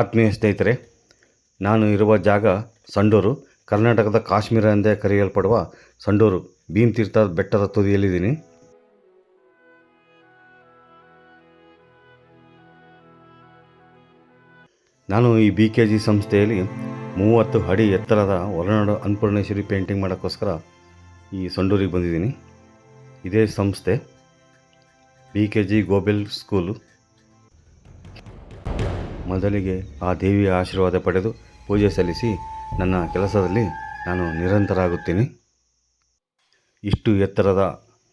ಆತ್ಮೀಯ ಸ್ನೇಹಿತರೆ, ನಾನು ಇರುವ ಜಾಗ ಸಂಡೂರು, ಕರ್ನಾಟಕದ ಕಾಶ್ಮೀರ ಎಂದೇ ಕರೆಯಲ್ಪಡುವ ಸಂಡೂರು ಭೀಮತೀರ್ಥ ಬೆಟ್ಟದ ತುದಿಯಲ್ಲಿದ್ದೀನಿ. ನಾನು ಈ ಬಿ ಕೆ ಜಿ ಸಂಸ್ಥೆಯಲ್ಲಿ ಮೂವತ್ತು ಅಡಿ ಎತ್ತರದ ಹೊರನಾಡು ಅನ್ನಪೂರ್ಣೇಶ್ವರಿ ಪೇಂಟಿಂಗ್ ಮಾಡೋಕ್ಕೋಸ್ಕರ ಈ ಸಂಡೂರಿಗೆ ಬಂದಿದ್ದೀನಿ. ಇದೇ ಸಂಸ್ಥೆ ಬಿ ಕೆ ಜಿ ಗೋಬೆಲ್ ಸ್ಕೂಲು ಮೊದಲಿಗೆ ಆ ದೇವಿಯ ಆಶೀರ್ವಾದ ಪಡೆದು ಪೂಜೆ ಸಲ್ಲಿಸಿ ನನ್ನ ಕೆಲಸದಲ್ಲಿ ನಾನು ನಿರಂತರ ಆಗುತ್ತೀನಿ ಇಷ್ಟು ಎತ್ತರದ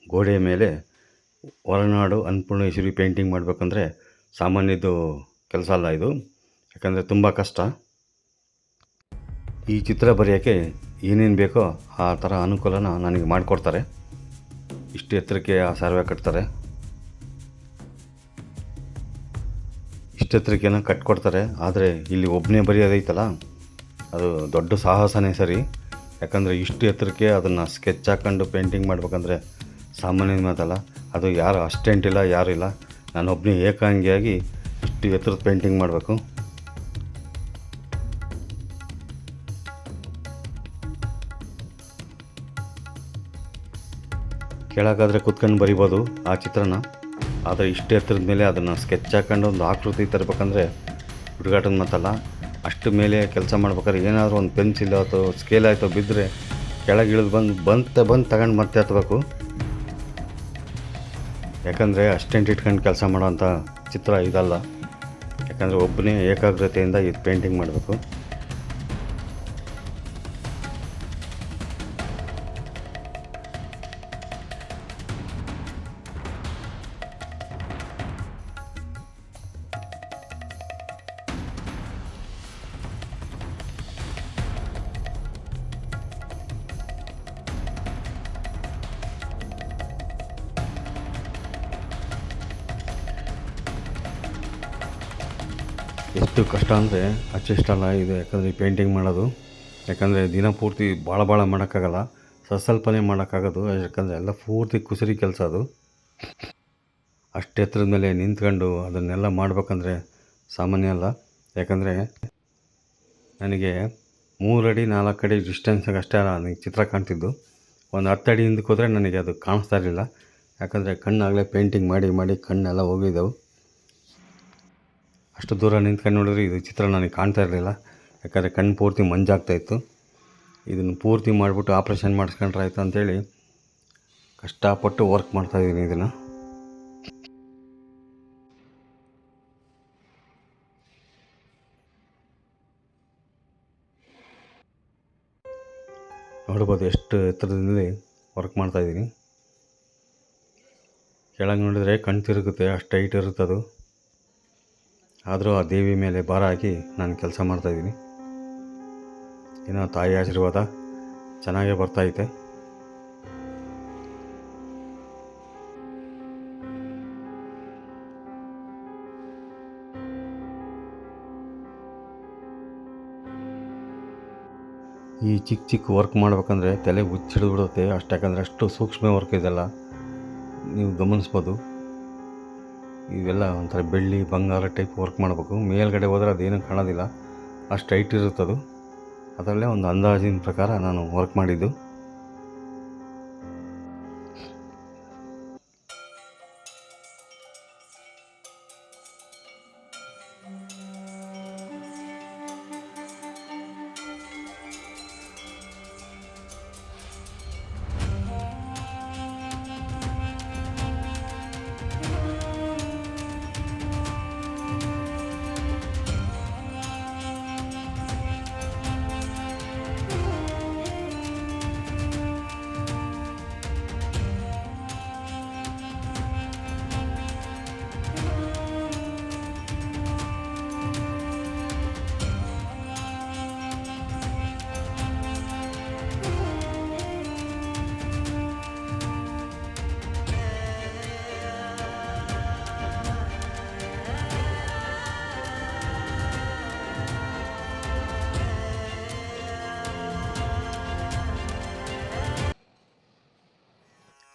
ಗೋಡೆಯ ಮೇಲೆ ಹೊರನಾಡು ಅನ್ನಪೂರ್ಣೇಶ್ವರಿ ಪೇಂಟಿಂಗ್ ಮಾಡಬೇಕಂದ್ರೆ ಸಾಮಾನ್ಯದ್ದು ಕೆಲಸ ಅಲ್ಲ ಇದು. ಯಾಕಂದರೆ ತುಂಬ ಕಷ್ಟ. ಈ ಚಿತ್ರ ಬರೆಯೋಕ್ಕೆ ಏನೇನು ಬೇಕೋ ಆ ಥರ ಅನುಕೂಲನ ನನಗೆ ಮಾಡಿಕೊಡ್ತಾರೆ. ಇಷ್ಟು ಎತ್ತರಕ್ಕೆ ಆ ಸರ್ವೆ ಕಟ್ತಾರೆ. ಇಷ್ಟೆತ್ತರಕ್ಕೇನೋ ಕಟ್ಕೊಡ್ತಾರೆ. ಆದರೆ ಇಲ್ಲಿ ಒಬ್ಬನೇ ಬರೆಯೋದೈತಲ್ಲ, ಅದು ದೊಡ್ಡ ಸಾಹಸನೇ ಸರಿ. ಯಾಕಂದರೆ ಇಷ್ಟು ಎತ್ತರಕ್ಕೆ ಅದನ್ನು ಸ್ಕೆಚ್ ಹಾಕ್ಕೊಂಡು ಪೇಂಟಿಂಗ್ ಮಾಡ್ಬೇಕಂದ್ರೆ ಸಾಮಾನ್ಯ ಮಾತಲ್ಲ. ಅದು ಯಾರು ಅಸ್ಟೆಂಟ್ ಇಲ್ಲ, ಯಾರು ಇಲ್ಲ. ನಾನೊಬ್ಬನೇ ಏಕಾಂಗಿಯಾಗಿ ಇಷ್ಟು ಎತ್ತರದ ಪೇಂಟಿಂಗ್ ಮಾಡಬೇಕು. ಕೆಳಗಾದರೆ ಕುತ್ಕೊಂಡು ಬರಿಬೋದು ಆ ಚಿತ್ರನ. ಆದರೆ ಇಷ್ಟು ಎತ್ತರದ ಮೇಲೆ ಅದನ್ನು ಸ್ಕೆಚ್ ಹಾಕೊಂಡು ಒಂದು ಆಕೃತಿ ತರಬೇಕಂದ್ರೆ ಹುಡುಗಾಟದ ಮಾತಲ್ಲ. ಅಷ್ಟು ಮೇಲೆ ಕೆಲಸ ಮಾಡ್ಬೇಕಾದ್ರೆ ಏನಾದರೂ ಒಂದು ಪೆನ್ಸಿಲ್ ಆಯಿತು ಸ್ಕೇಲ್ ಆಯಿತು ಬಿದ್ದರೆ ಕೆಳಗೆ ಇಳಿದು ಬಂದು, ಬಂತ ಬಂದು ತಗೊಂಡು ಮತ್ತೆ ಹತ್ತಬೇಕು ಯಾಕಂದರೆ ಅಷ್ಟೆಂಟ್ ಇಟ್ಕೊಂಡು ಕೆಲಸ ಮಾಡೋಂಥ ಚಿತ್ರ ಇದಲ್ಲ. ಯಾಕಂದರೆ ಒಬ್ಬನೇ ಏಕಾಗ್ರತೆಯಿಂದ ಇದು ಪೇಂಟಿಂಗ್ ಮಾಡಬೇಕು. ಎಷ್ಟು ಕಷ್ಟ ಅಂದರೆ ಅಷ್ಟಿಷ್ಟಲ್ಲ ಇದು ಯಾಕಂದರೆ ಪೇಂಟಿಂಗ್ ಮಾಡೋದು. ಯಾಕಂದರೆ ದಿನ ಪೂರ್ತಿ ಭಾಳ ಭಾಳ ಮಾಡೋಕ್ಕಾಗಲ್ಲ. ಸ್ವಲ್ಪ ಮಾಡೋಕ್ಕಾಗೋದು. ಯಾಕಂದರೆ ಎಲ್ಲ ಪೂರ್ತಿ ಕುಸರಿ ಕೆಲಸ ಅದು. ಅಷ್ಟು ಎತ್ತರದ ಮೇಲೆ ನಿಂತ್ಕೊಂಡು ಅದನ್ನೆಲ್ಲ ಮಾಡಬೇಕಂದ್ರೆ ಸಾಮಾನ್ಯ ಅಲ್ಲ. ಯಾಕಂದರೆ ನನಗೆ ಮೂರಡಿ ನಾಲ್ಕು ಅಡಿ ಡಿಸ್ಟೆನ್ಸ್ಗೆ ಅಷ್ಟೇ ನನಗೆ ಚಿತ್ರ ಕಾಣ್ತಿದ್ದು. ಒಂದು ಹತ್ತು ಅಡಿ ಹಿಂದಕ್ಕೆ ಹೋದರೆ ನನಗೆ ಅದು ಕಾಣಿಸ್ತಾ ಇರಲಿಲ್ಲ. ಯಾಕಂದರೆ ಕಣ್ಣಾಗಲೇ ಪೇಂಟಿಂಗ್ ಮಾಡಿ ಮಾಡಿ ಕಣ್ಣೆಲ್ಲ ಹೋಗಿದ್ದವು. ಅಷ್ಟು ದೂರ ನಿಂತ್ಕೊಂಡು ನೋಡಿದ್ರೆ ಇದು ಚಿತ್ರ ನನಗೆ ಕಾಣ್ತಾ ಇರಲಿಲ್ಲ. ಯಾಕಂದರೆ ಕಣ್ಣು ಪೂರ್ತಿ ಮಂಜಾಗ್ತಾಯಿತ್ತು ಇದನ್ನು ಪೂರ್ತಿ ಮಾಡಿಬಿಟ್ಟು ಆಪ್ರೇಷನ್ ಮಾಡಿಸ್ಕೊಂಡ್ರೆ ಆಯಿತು ಅಂತೇಳಿ ಕಷ್ಟಪಟ್ಟು ವರ್ಕ್ ಮಾಡ್ತಾಯಿದ್ದೀನಿ ಇದನ್ನು. ನೋಡ್ಬೋದು ಎಷ್ಟು ಎತ್ತರದಲ್ಲಿ ವರ್ಕ್ ಮಾಡ್ತಾಯಿದ್ದೀನಿ ಕೆಳಗೆ ನೋಡಿದರೆ ಕಣ್ಣು ತಿರುಗುತ್ತೆ, ಅಷ್ಟು ಟೈಟ್ ಇರುತ್ತೆ ಅದು ಆದರೂ ಆ ದೇವಿ ಮೇಲೆ ಭಾರ ಹಾಕಿ ನಾನು ಕೆಲಸ ಮಾಡ್ತಾಯಿದ್ದೀನಿ ಏನೋ ತಾಯಿ ಆಶೀರ್ವಾದ ಚೆನ್ನಾಗೇ ಬರ್ತಾಯಿದೆ ಈ ಚಿಕ್ಕ ಚಿಕ್ಕ ವರ್ಕ್ ಮಾಡಬೇಕಂದ್ರೆ ತಲೆ ಹುಚ್ಚಿಡಿದು ಅಷ್ಟು ಯಾಕಂದರೆ ಅಷ್ಟು ಸೂಕ್ಷ್ಮ ವರ್ಕ್ ಇದೆಲ್ಲ ನೀವು ಗಮನಿಸ್ಬೋದು. ಇವೆಲ್ಲ ಒಂಥರ ಬೆಳ್ಳಿ, ಬಂಗಾರ ಟೈಪ್ ವರ್ಕ್ ಮಾಡಬೇಕು. ಮೇಲ್ಗಡೆ ಹೋದರೆ ಅದೇನು ಕಾಣೋದಿಲ್ಲ. ಅಷ್ಟು ಹೈಟ್ ಇರುತ್ತದು. ಅದರಲ್ಲೇ ಒಂದು ಅಂದಾಜಿನ ಪ್ರಕಾರ ನಾನು ವರ್ಕ್ ಮಾಡಿದ್ದು.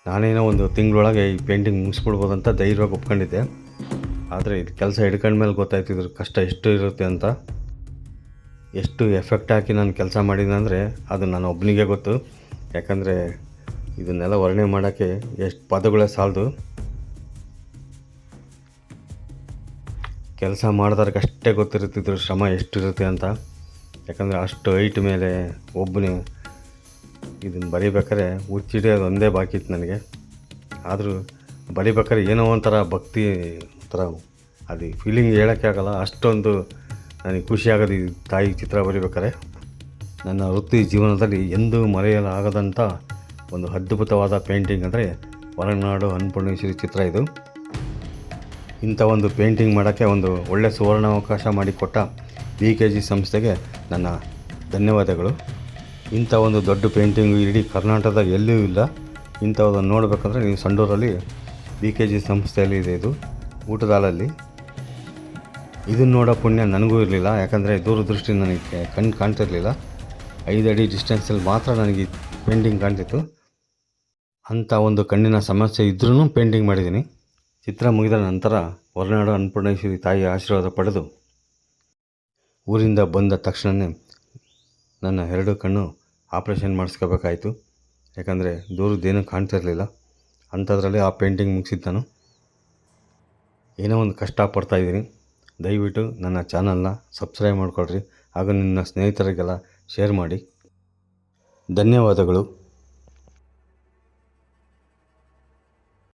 ನಾನೇನೋ ಒಂದು ತಿಂಗಳೊಳಗೆ ಈ ಪೇಂಟಿಂಗ್ ಮುಗಿಸ್ಬಿಡ್ಬೋದು ಅಂತ ಧೈರ್ಯವಾಗಿ ಒಪ್ಕೊಂಡಿದ್ದೆ. ಆದರೆ ಇದು ಕೆಲಸ ಹಿಡ್ಕೊಂಡ್ಮೇಲೆ ಗೊತ್ತಾಯ್ತು ಇದ್ರ ಕಷ್ಟ ಎಷ್ಟು ಇರುತ್ತೆ ಅಂತ. ಎಷ್ಟು ಎಫೆಕ್ಟ್ ಹಾಕಿ ನಾನು ಕೆಲಸ ಮಾಡಿದ್ದೆ ಅಂದರೆ ಅದು ನಾನು ಒಬ್ಬನಿಗೆ ಗೊತ್ತು. ಯಾಕಂದರೆ ಇದನ್ನೆಲ್ಲ ವರ್ಣನೆ ಮಾಡೋಕ್ಕೆ ಎಷ್ಟು ಪದಗಳೇ ಸಾಲದು. ಕೆಲಸ ಮಾಡಿದವ್ರಿಗೆ ಅಷ್ಟೇ ಗೊತ್ತಿರುತ್ತೆ ಇದ್ರ ಶ್ರಮ ಎಷ್ಟಿರುತ್ತೆ ಅಂತ. ಯಾಕಂದರೆ ಅಷ್ಟು ಹೈಟ್ ಮೇಲೆ ಒಬ್ಬನೇ ಇದನ್ನು ಬರಿಬೇಕಾದ್ರೆ ಹುಚ್ಚಿಡಿಯೋದು ಒಂದೇ ಬಾಕಿ ಇತ್ತು ನನಗೆ. ಆದರೂ ಬರಿಬೇಕಾದ್ರೆ ಏನೋ ಒಂಥರ ಭಕ್ತಿ, ಒಂಥರ ಅದು ಫೀಲಿಂಗ್ ಹೇಳೋಕ್ಕೆ ಆಗಲ್ಲ, ಅಷ್ಟೊಂದು ನನಗೆ ಖುಷಿಯಾಗೋದು ಈ ತಾಯಿ ಚಿತ್ರ ಬರಿಬೇಕಾದ್ರೆ. ನನ್ನ ವೃತ್ತಿ ಜೀವನದಲ್ಲಿ ಎಂದೂ ಮರೆಯಲಾಗದಂಥ ಒಂದು ಅದ್ಭುತವಾದ ಪೇಂಟಿಂಗ್ ಅಂದರೆ ಹೊರನಾಡು ಅನ್ನಪೂರ್ಣೇಶ್ವರಿ ಚಿತ್ರ ಇದು. ಇಂಥ ಒಂದು ಪೇಂಟಿಂಗ್ ಮಾಡೋಕ್ಕೆ ಒಂದು ಒಳ್ಳೆಯ ಸುವರ್ಣಾವಕಾಶ ಮಾಡಿಕೊಟ್ಟ ಬಿ ಕೆ ಜಿ ಸಂಸ್ಥೆಗೆ ನನ್ನ ಧನ್ಯವಾದಗಳು. ಇಂಥ ಒಂದು ದೊಡ್ಡ ಪೇಂಟಿಂಗು ಇಡೀ ಕರ್ನಾಟಕದಾಗ ಎಲ್ಲೂ ಇಲ್ಲ. ಇಂಥವ್ದನ್ನು ನೋಡಬೇಕಂದ್ರೆ ನೀವು ಸಂಡೂರಲ್ಲಿ ಬಿ ಕೆ ಜಿ ಸಂಸ್ಥೆಯಲ್ಲಿ ಇದೆ ಇದು ಊಟದಾಲಲ್ಲಿ ಇದನ್ನು ನೋಡೋ ಪುಣ್ಯ ನನಗೂ ಇರಲಿಲ್ಲ, ಯಾಕಂದರೆ ದೂರದೃಷ್ಟಿ ನನಗೆ ಕಣ್ಣು ಕಾಣ್ತಿರ್ಲಿಲ್ಲ. ಐದು ಅಡಿ ಡಿಸ್ಟೆನ್ಸಲ್ಲಿ ಮಾತ್ರ ನನಗೆ ಪೇಂಟಿಂಗ್ ಕಾಣ್ತಿತ್ತು. ಅಂಥ ಒಂದು ಕಣ್ಣಿನ ಸಮಸ್ಯೆ ಇದ್ರೂ ಪೇಂಟಿಂಗ್ ಮಾಡಿದ್ದೀನಿ. ಚಿತ್ರ ಮುಗಿದ ನಂತರ ಹೊರನಾಡು ಅನ್ನಪೂರ್ಣೇಶ್ವರಿ ತಾಯಿಯ ಆಶೀರ್ವಾದ ಪಡೆದು ಊರಿಂದ ಬಂದ ತಕ್ಷಣವೇ ನನ್ನ ಎರಡು ಕಣ್ಣು ಆಪ್ರೇಷನ್ ಮಾಡಿಸ್ಕೋಬೇಕಾಯಿತು. ಯಾಕಂದರೆ ದೂರದ್ದೇನೂ ಕಾಣ್ತಿರಲಿಲ್ಲ. ಅಂಥದ್ರಲ್ಲಿ ಆ ಪೇಂಟಿಂಗ್ ಮುಗಿಸಿದ್ದು ನಾನು ಏನೋ ಒಂದು ಕಷ್ಟಪಡ್ತಾ ಇದ್ದೀನಿ. ದಯವಿಟ್ಟು ನನ್ನ ಚಾನಲ್ನ ಸಬ್ಸ್ಕ್ರೈಬ್ ಮಾಡಿಕೊಳ್ರಿ. ಹಾಗೂ ನಿನ್ನ ಸ್ನೇಹಿತರಿಗೆಲ್ಲ ಶೇರ್ ಮಾಡಿ. ಧನ್ಯವಾದಗಳು.